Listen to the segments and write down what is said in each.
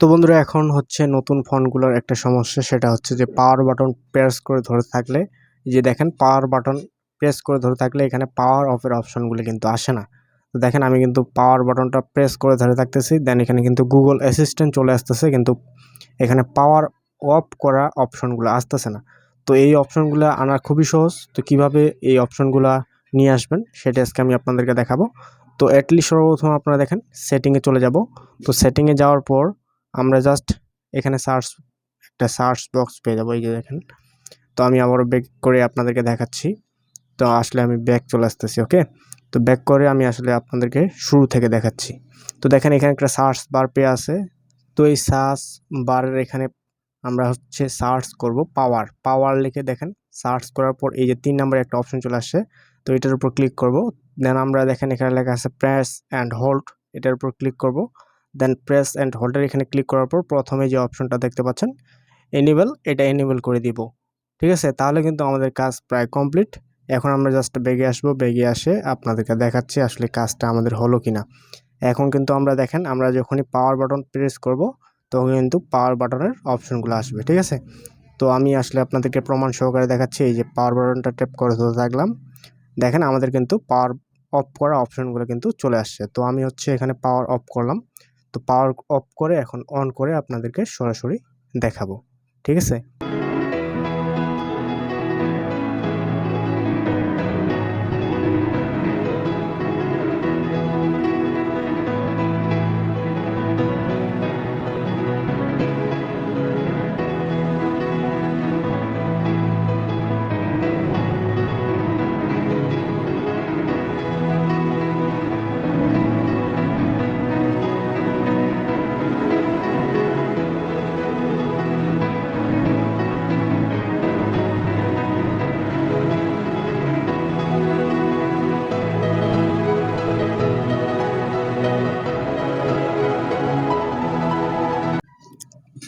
তো বন্ধুরা, এখন হচ্ছে নতুন ফোনগুলোর একটা সমস্যা, সেটা হচ্ছে যে পাওয়ার বাটন প্রেস করে ধরে থাকলে যে দেখেন পাওয়ার বাটন প্রেস করে ধরে থাকলে এখানে পাওয়ার অফের অপশনগুলি কিন্তু আসে না। তো দেখেন আমি কিন্তু পাওয়ার বাটনটা প্রেস করে ধরে থাকতেছি দেন এখানে কিন্তু গুগল অ্যাসিস্ট্যান্ট চলে আসতেছে, কিন্তু এখানে পাওয়ার অফ করা অপশনগুলো আসতেছে না। তো এই অপশনগুলো আনা খুবই সহজ, তো কীভাবে এই অপশনগুলো নিয়ে আসবেন, সেটা আজকে আমি আপনাদেরকে দেখাবো। তো অ্যাটলিস্ট সর্বপ্রথম আপনারা দেখেন সেটিংয়ে চলে যাব। তো সেটিংয়ে যাওয়ার পর আমরা জাস্ট এখানে সার্চ একটা সার্চ বক্স পেয়ে যাব, এই যে দেখেন। তো আমি আবারও ব্যাক করে আপনাদেরকে দেখাচ্ছি। তো আসলে আমি ব্যাক চলে আসতেছি ওকে তো ব্যাক করে আমি আসলে আপনাদেরকে শুরু থেকে দেখাচ্ছি। তো দেখেন এখানে একটা সার্চ বার পেয়ে আছে। তো এই সার্চ বারের এখানে আমরা হচ্ছে সার্চ করব পাওয়ার পাওয়ার লিখে দেখেন সার্চ করার পর এই যে তিন নম্বরে একটা অপশন চলে আসছে। তো এটার উপর ক্লিক করব। দেন আমরা দেখেন এখানে লেখা আছে প্রেস অ্যান্ড হোল্ড এটার উপর ক্লিক করব। দেন প্রেস অ্যান্ড হোল্ডার এখানে ক্লিক করার পর প্রথমে যে অপশনটা দেখতে পাচ্ছেন এনেবল এটা এনেবল করে দিব। ঠিক আছে? তাহলে কিন্তু আমাদের কাজ প্রায় কমপ্লিট এখন আমরা জাস্ট বেগে আসব, বেগে আসে আপনাদেরকে দেখাচ্ছি আসলে কাজটা আমাদের হলো কি না এখন কিন্তু আমরা দেখেন, আমরা যখনই পাওয়ার বাটন প্রেস করব, তখন কিন্তু পাওয়ার বাটনের অপশনগুলো আসবে। ঠিক আছে? তো আমি আসলে আপনাদেরকে প্রমাণ সহকারে দেখাচ্ছি, এই যে পাওয়ার বাটনটা ট্যাপ করে ধরে থাকলাম দেখেন, আমাদের কিন্তু পাওয়ার অফ করা অপশনগুলো কিন্তু চলে আসছে। তো আমি হচ্ছে এখানে পাওয়ার অফ করলাম। তো পাওয়ার অফ করে এখন অন করে আপনাদেরকে সরাসরি দেখাবো ঠিক আছে?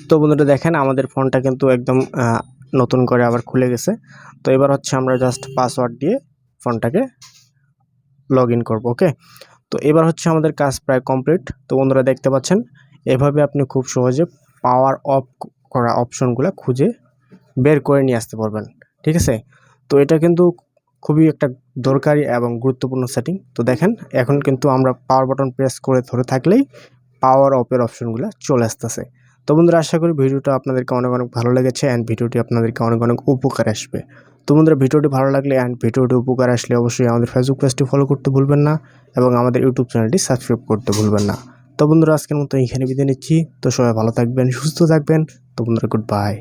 তো বন্ধুরা দেখেন, আমাদের ফোনটা কিন্তু একদম নতুন করে আবার খুলে গেছে। তো এবার হচ্ছে আমরা জাস্ট পাসওয়ার্ড দিয়ে ফোনটাকে লগ ইন করব ওকে তো এবার হচ্ছে আমাদের কাজ প্রায় কমপ্লিট তো বন্ধুরা দেখতে পাচ্ছেন, এভাবে আপনি খুব সহজে পাওয়ার অফ করা অপশনগুলো খুঁজে বের করে নিয়ে আসতে পারবেন, ঠিক আছে? তো এটা কিন্তু খুবই একটা দরকারি এবং গুরুত্বপূর্ণ সেটিং তো দেখেন, এখন কিন্তু আমরা পাওয়ার বাটন প্রেস করে ধরে থাকলেই পাওয়ার অফের অপশনগুলো চলে আসতেছে। তো বন্ধুরা, আশা করি ভিডিওটা আপনাদেরকে অনেক অনেক ভালো লেগেছে অ্যান্ড ভিডিওটি আপনাদেরকে অনেক অনেক উপকার আসবে। তো বন্ধুরা, ভিডিওটি ভালো লাগলে অ্যান্ড ভিডিওটি উপকার আসলে অবশ্যই আমাদের ফেসবুক পেজটি ফলো করতে ভুলবেন না এবং আমাদের ইউটিউব চ্যানেলটি সাবস্ক্রাইব করতে ভুলবেন না। তো বন্ধুরা, আজকের মতো এইখানে বিদায় নিচ্ছি। তো সবাই ভালো থাকবেন, সুস্থ থাকবেন। তো বন্ধুরা গুড বাই